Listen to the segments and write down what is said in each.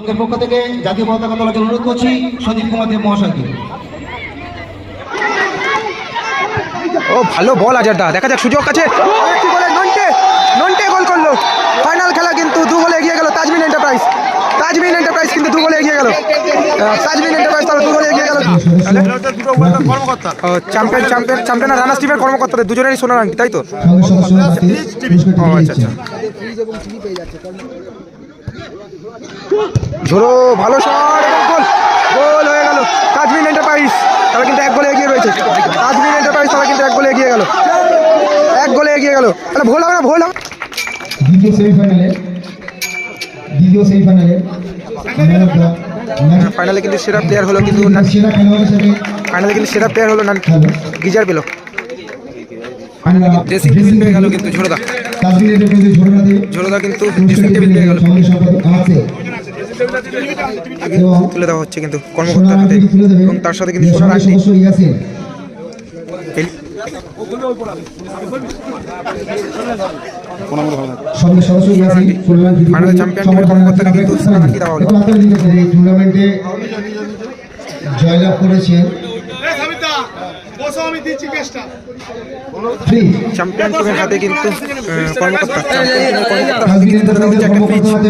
সংঘের পক্ষ থেকে জাতীয় পতাকা তোলার জন্য অনুরোধ করছি সন্দীপ কুমার দেব মহাশয়কে ও ভালো বল আজারদা দেখা যাক সুযোগ আছে গোলে নন্টে নন্টে গোল করল ফাইনাল খেলা কিন্তু দু গোলে এগিয়ে গেল তাজমিন এন্টারপ্রাইজ তাজমিন এন্টারপ্রাইজ কিন্তু দু গোলে এগিয়ে গেল তাজমিন এন্টারপ্রাইজ তারা দু গোলে এগিয়ে গেল চ্যাম্পিয়ন চ্যাম্পিয়ন চ্যাম্পিয়ন রানার্স টিমের কর্মকর্তাদের দুজনেরই সোনার আংটি তাই তো আচ্ছা আচ্ছা ঝোড়ো ভালো শট এবং গোল। গোল হয়ে গেল। তাজমিন এন্টারপ্রাইজ তারা কিন্তু এক গোলে এগিয়ে রয়েছে। তাজমিন এন্টারপ্রাইজ তারা কিন্তু এক গোলে এগিয়ে গেল। এক গোলে এগিয়ে গেল। তাহলে ভুল হবে না ভুল হবে দ্বিতীয় সেমিফাইনালে দ্বিতীয় সেমিফাইনালে আমরা ফাইনালে কিন্তু সেরা প্লেয়ার হলো কিন্তু ফাইনালে কিন্তু সেরা প্লেয়ার হলো না গিজার পেল। ড্রেসিং টেবিল পেয়ে গেল কিন্তু ঝোড়োদা ঝোড়োদা কিন্তু ড্রেসিং টেবিল পেয়ে গেল। তুলে দেওয়া হচ্ছে কিন্তু কর্মকর্তা কর্মকর্তার হাতে এবং তার সাথে কিন্তু সোনার আংটি ফাইনাল চ্যাম্পিয়ন টিমের কর্মকর্তাকে সোনার আংটি দেওয়া হলো। টুর্নামেন্টে জয়লাভ করেছেন টিমের হাতে কিন্তু চ্যাম্পিয়ন টিমের হাতে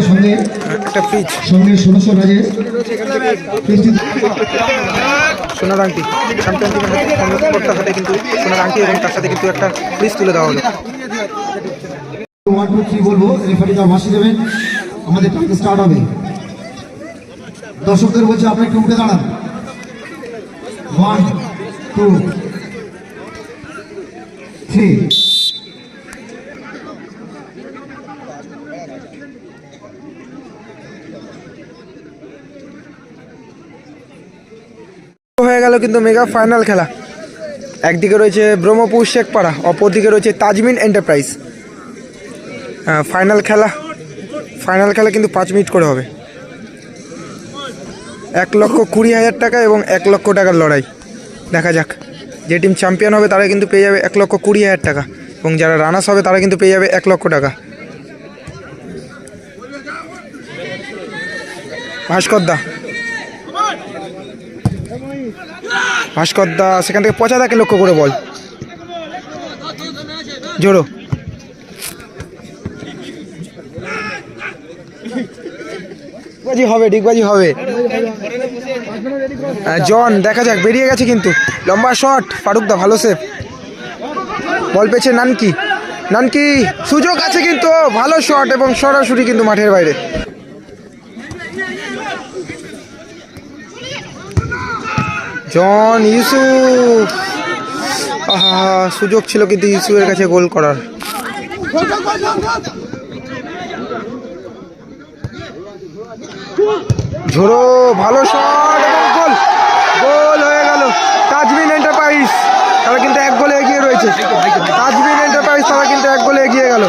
একটা সঙ্গে সোনার আংটি চ্যাম্পিয়ন টিমের হাতে কর্মকর্তার হাতে কিন্তু সোনার আংটি এবং তার সাথে কিন্তু একটা ফ্রিজ তুলে দেওয়া হলো। ওয়ান টু থ্রি বলব রেফারি তার মাসি দেবেন। আমাদের টাইম স্টার্ট হবে। দর্শকদের বলছে আপনি একটু উঠে দাঁড়ান। ওয়ান টু থ্রি হয়ে গেল কিন্তু মেগা ফাইনাল খেলা। একদিকে রয়েছে ব্রহ্মপুর শেখপাড়া, অপরদিকে রয়েছে তাজমিন এন্টারপ্রাইজ। ফাইনাল খেলা ফাইনাল খেলা কিন্তু পাঁচ মিনিট করে হবে। এক লক্ষ কুড়ি হাজার টাকা এবং এক লক্ষ টাকার লড়াই। দেখা যাক। যে টিম চ্যাম্পিয়ন হবে তারা কিন্তু পেয়ে যাবে এক লক্ষ কুড়ি হাজার টাকা এবং যারা রানার্স হবে তারা কিন্তু পেয়ে যাবে এক লক্ষ টাকা। ভাস্কর দা। ভাস্কর দা, সেখান থেকে পচা দাকে লক্ষ্য করে বল। জোরো ডিগবাজি হবে ডিগবাজি হবে। জন, দেখা যাক, বেরিয়ে গেছে কিন্তু। লম্বা শট ফারুক দা ভালো সেভ বল পেয়েছে নানকি। নানকি, সুযোগ আছে কিন্তু ভালো শট এবং সরাসরি কিন্তু মাঠের বাইরে। জন, ইউসুফ। আহা, সুযোগ ছিল কিন্তু ইউসুফের কাছে গোল করার। ঝোড়ো ভালো শট এবং গোল গোল হয়ে গেল তাজমিন এন্টারপ্রাইজ তারা কিন্তু এক গোলে এগিয়ে রয়েছে তাজমিন এন্টারপ্রাইজ তারা কিন্তু এক গোলে এগিয়ে গেল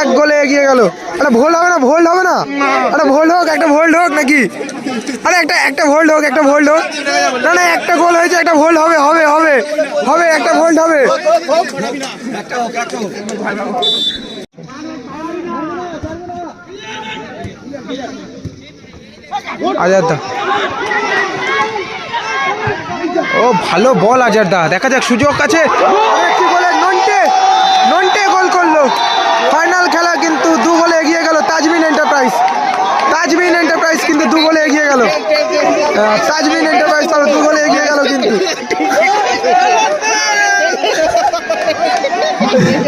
এক গোলে এগিয়ে গেল আরে ভোল্ড হবে না ভোল্ড হবে না। আরে ভোল্ড হোক একটা ভোল্ড হোক নাকি? আরে একটা একটা ভোল্ড হোক একটা ভোল্ড হোক। না না একটা গোল হয়েছে একটা ভোল্ড হবে হবে হবে হবে একটা ভোল্ড হবে। আজাদা ও ভালো বল আজারদা দেখা যাক সুযোগ আছে নন্টে নন্টে গোল করল ফাইনাল খেলা কিন্তু দু গোলে এগিয়ে গেল তাজমিন এন্টারপ্রাইজ তাজমিন এন্টারপ্রাইজ কিন্তু দু গোলে এগিয়ে গেল আহ, তাজমিন এন্টারপ্রাইজ তারা দু গোলে এগিয়ে গেল কিন্তু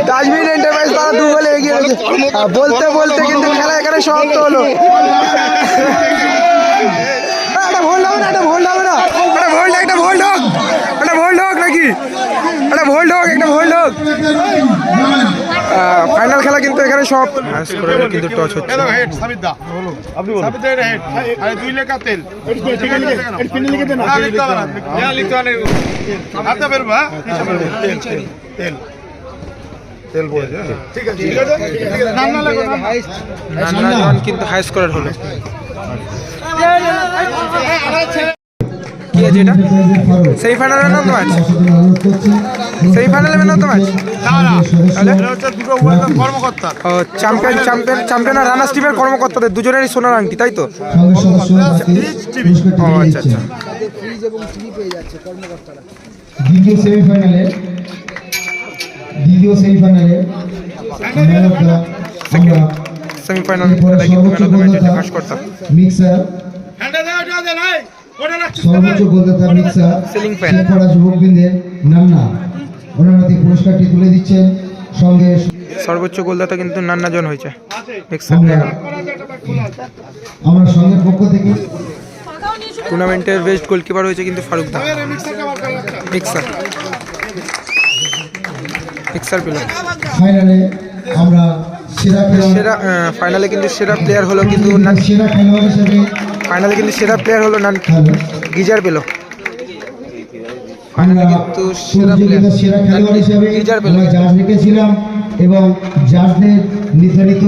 তাজমিন এন্টারপ্রাইজ তারা দু বলে এগিয়ে গেছে। বলতে বলতে কিন্তু খেলা এখানে সমাপ্ত হলো। একটা না হোক, একটা ভোল্ড হোক। নাকি? একটা ভোল্ড হোক, একটা ভোল্ড হোক। ফাইনাল খেলা কিন্তু এখানে সব কিন্তু টচ হচ্ছে। লেখা তেল। ঠিক আছে তেল পড়েছে ঠিক আছে ঠিক আছে নাম না লাগো কিন্তু হাই স্কোরার হলো। কি আছে এটা সেমিফাইনালের নাম তো ম্যাচ সেমিফাইনালে man of the match champion champion champion R runners টিমের কর্মকর্তাদের দুজনেরই সোনার আংটি তাই তো? আচ্ছা আচ্ছা। দ্বিতীয় সেমিফাইনালে দ্বিতীয় সেমিফাইনালে সেমিফাইনাল মিক্সার সর্বোচ্চ গোলদাতা মিক্সার. শেখরা নান্না। ওনারা হাতে পুরস্কারটি তুলে দিচ্ছেন। সঙ্গে সর্বোচ্চ গোলদাতা কিন্তু হয়েছে। আমরা আমরা সঙ্গের পক্ষ থেকে টুর্নামেন্টের বেস্ট গোলকিপার হয়েছে কিন্তু ফারুক দা। মিক্সার মিক্সার পেল ফাইনালে আমরা সেরা সেরা ফাইনালে কিন্তু সেরা প্লেয়ার হলো কিন্তু সেরা খেলোয়াড় হিসেবে ফাইনালে কিন্তু সেরা প্লেয়ার হলো নান গিজার পেল ফাইনালে কিন্তু সেরা প্রতিযোগিতার সেরা খেলোয়াড় হিসেবে গিজার পেল আমরা জাজ রেখেছিলাম এবং জাজদের নির্ধারিত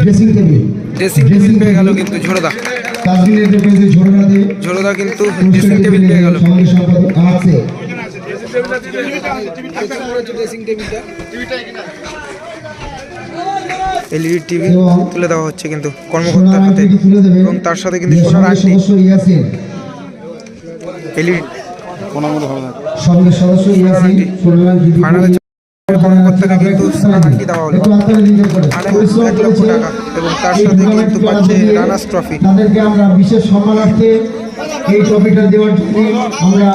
ড্রেসিং টেবিল ড্রেসিং টেবিল পেয়ে গেল কিন্তু ঝোড়দা তাজমিনের ডিফেন্সে ঝোড়নাতে ঝোড়দা কিন্তু ড্রেসিং টেবিল পেয়ে গেল। সঙ্গে সম্পাদক আছে। এলইডি টিভি তুলে দেওয়া হচ্ছে কিন্তু কর্মকর্তার হাতে। এবং তার সাথে কিন্তু সোনার আংটি। এলইডি। ফাইনালে কর্মকর্তাকে কিন্তু আংটি দেওয়া হলো। এক লক্ষ টাকা। এবং তার সাথে কিন্তু পাচ্ছে রানার্স ট্রফি। তাদেরকে আমরা বিশেষ সম্মানার্থে এই ট্রফিটা দেওয়ার জন্য আমরা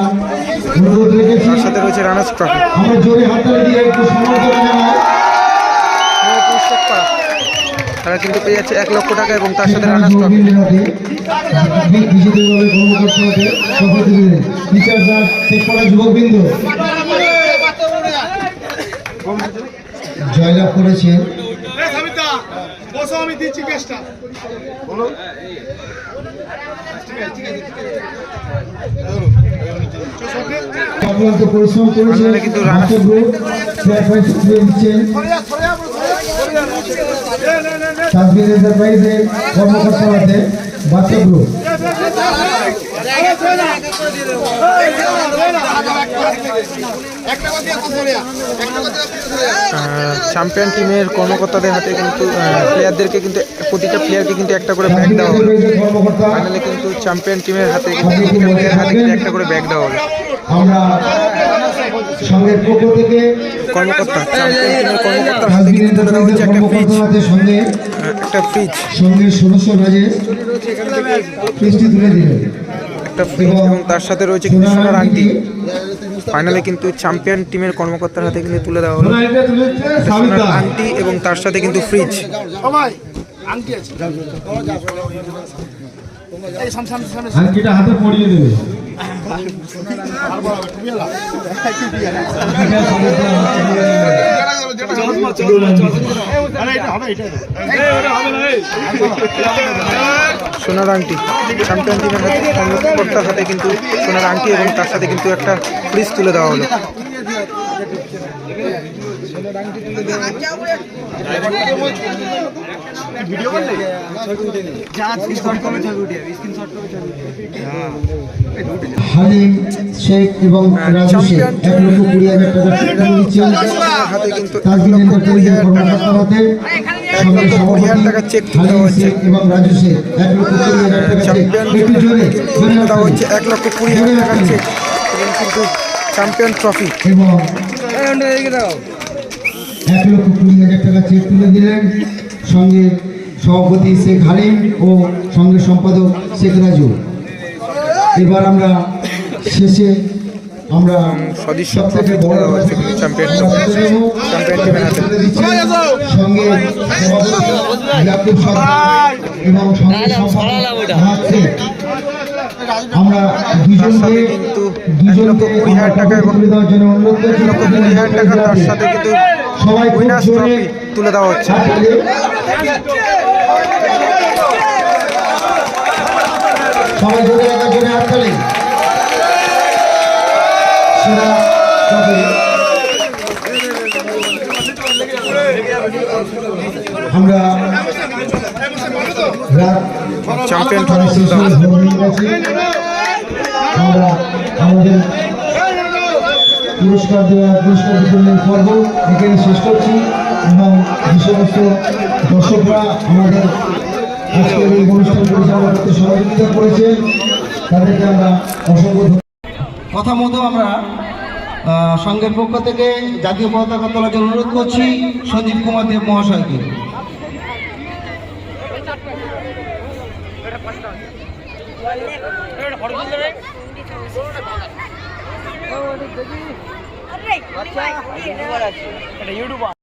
অনুরোধ রেখেছি। তার সাথে রয়েছে রানার্স ট্রফি। আমরা জোরে হাততালি দিয়ে একটু জানাই। তারা কিন্তু পেয়ে যাচ্ছে এক লক্ষ টাকা এবং তার সাথে শেখপাড়া যুবকবৃন্দ। জয়লাভ বসো আমি দিচ্ছি কেসটা। অক্লান্ত পরিশ্রম করেছেন ফাইনালে কিন্তু Rana- master group fair prize তুলে দিচ্ছেন তাজবির যে কর্মকর্তা আছে গ্রুপ চ্যাম্পিয়ন টিমের কর্মকর্তাদের হাতে কিন্তু প্লেয়ারদেরকে কিন্তু প্রতিটা প্লেয়ারকে কিন্তু একটা করে ব্যাগ দেওয়া হলো ফাইনালে কিন্তু চ্যাম্পিয়ন টিমের হাতে কিন্তু প্রতিটা প্লেয়ার হাতে কিন্তু একটা করে ব্যাগ দেওয়া হলো আমরা সঙ্গের পক্ষ থেকে কর্মকর্তা চ্যাম্পিয়ন টিমের কর্মকর্তার হাতে কিন্তু তুলে দেওয়া হচ্ছে একটা ফ্রিজ সঙ্গে একটা সদস্য রাজে ফ্রিজটি তুলে দিলেন। একটা ফ্রিজ এবং তার সাথে রয়েছে কিন্তু সোনার আংটি ফাইনালে কিন্তু চ্যাম্পিয়ন টিমের কর্মকর্তার হাতে কিন্তু তুলে দেওয়া হলো। সোনার আংটি এবং তার সাথে কিন্তু ফ্রিজ সবাই আংটি আছে। এই সামনে সামনে সামনে। আংটিটা হাতে পরিয়ে দেবে। আরে এটা সোনার আংটি। চ্যাম্পিয়ন টিমের হাতে কর্মকর্তার হাতে কিন্তু সোনার আংটি এবং তার সাথে কিন্তু একটা ফ্রিজ তুলে দেওয়া হলো। হালিম শেখ এবং রাজু শেখ এক লক্ষ কুড়ি হাজার টাকা দিচ্ছেন এক এন্টারপ্রাইজের সঙ্গে সভাপতি হালিম হচ্ছে। শেখ এবং রাজু শেখ এক লক্ষ কুড়ি হাজার টাকা চ্যাম্পিয়ন একটু জোরে জোরে হচ্ছে এক লক্ষ কুড়ি হাজার টাকার চেক কিন্তু চ্যাম্পিয়ন ট্রফি এবং এক লক্ষ কুড়ি হাজার টাকা চেক তুলে দিলেন সঙ্গে সভাপতি শেখ হালিম ও সঙ্গে সম্পাদক শেখ রাজু। এবার আমরা শেষে আমরা সদস্য সবথেকে ট্রফি তুলে বড় দেওয়া চ্যাম্পিয়ন চ্যাম্পিয়ন টিমের হাতে সঙ্গে এবং সঙ্গে। আমরা দুজনকে কিন্তু দুজনকে লক্ষ কুড়ি হাজার টাকা এবং দেওয়ার জন্য অনুরোধ করছি লক্ষ কুড়ি হাজার টাকা তার সাথে কিন্তু সবাই খুব জোরে তুলে দেওয়া হচ্ছে। সবাই হাততালি সেরা আমরা চ্যাম্পিয়ন আমরা আমাদের পুরস্কার দেওয়া পুরস্কার বিতরণের পর্ব এখানে শেষ করছি। এবং যে সমস্ত দর্শকরা আমাদের আজকের এই অনুষ্ঠান পরিচালনা করতে সহযোগিতা করেছেন তাদেরকে আমরা অসংখ্য কথা মতো আমরা সংঘের পক্ষ থেকে জাতীয় পতাকা তোলার জন্য অনুরোধ করছি সন্দীপ কুমার দেব মহাশয়কে। আরে